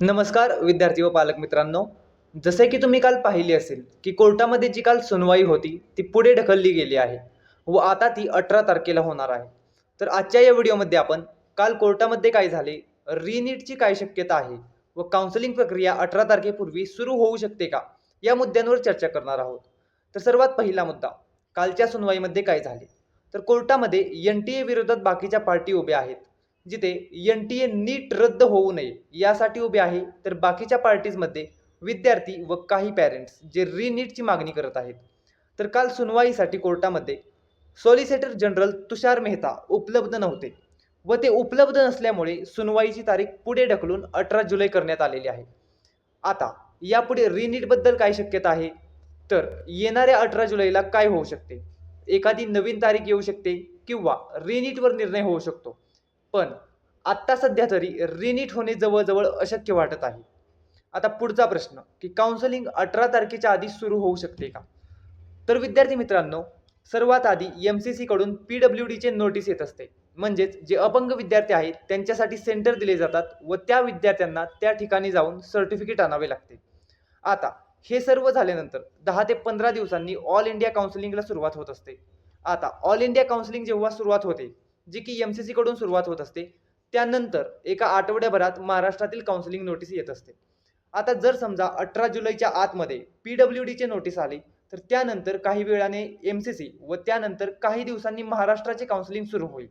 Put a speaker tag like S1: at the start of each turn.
S1: नमस्कार विद्यार्थी व पालक मित्रांनो. जसे की तुम्ही काल पाहिली असेल की कोर्टामध्ये जी काल सुनवाई होती ती पुढे ढकलली गेली आहे व आता ती अठरा तारखेला होणार आहे. तर आजच्या या व्हिडिओमध्ये आपण काल कोर्टामध्ये काय झाले रिनीटची काय शक्यता आहे व काउन्सिलिंग प्रक्रिया अठरा तारखेपूर्वी सुरू होऊ शकते का या मुद्द्यांवर चर्चा करणार आहोत. तर सर्वात पहिला मुद्दा कालच्या सुनवाईमध्ये काय झाले? तर कोर्टामध्ये एन टी ए विरोधात बाकीच्या पार्टी उभ्या आहेत. जिथे एन टी ए नीट रद्द होऊ नये यासाठी उभे आहे तर बाकीच्या पार्टीजमध्ये विद्यार्थी व काही पॅरेंट्स जे रिनीटची मागणी करत आहेत. तर काल सुनवाईसाठी कोर्टामध्ये सॉलिसिटर जनरल तुषार मेहता उपलब्ध नव्हते व ते उपलब्ध नसल्यामुळे सुनवाईची तारीख पुढे ढकलून अठरा जुलै करण्यात आलेली आहे. आता यापुढे रिनीटबद्दल काय शक्यता आहे? तर येणाऱ्या अठरा जुलैला काय होऊ शकते? एखादी नवीन तारीख येऊ शकते किंवा रिनीटवर निर्णय होऊ शकतो. पण आत्ता सध्या तरी रिनीट होणे जवळजवळ अशक्य वाटत आहे. आता पुढचा प्रश्न की काउन्सिलिंग अठरा तारखेच्या आधी सुरू होऊ शकते का? तर विद्यार्थी मित्रांनो सर्वात आधी एम सी सीकडून पी डब्ल्यू डीचे नोटीस येत असते. म्हणजेच जे अपंग विद्यार्थी आहेत त्यांच्यासाठी सेंटर दिले जातात व त्या विद्यार्थ्यांना त्या ठिकाणी जाऊन सर्टिफिकेट आणावे लागते. आता हे सर्व झाल्यानंतर दहा ते पंधरा दिवसांनी ऑल इंडिया काउन्सिलिंगला सुरुवात होत असते. आता ऑल इंडिया काउन्सिलिंग जेव्हा सुरुवात होते जी की एम सी सीकडून सुरुवात होत असते. त्यानंतर एका आठवड्याभरात महाराष्ट्रातील काउन्सिलिंग नोटीस येत असते. आता जर समजा अठरा जुलैच्या आतमध्ये पी डब्ल्यू डीचे नोटीस आली तर त्यानंतर काही वेळाने एम सी सी व त्यानंतर काही दिवसांनी महाराष्ट्राचे काउन्सिलिंग सुरू होईल.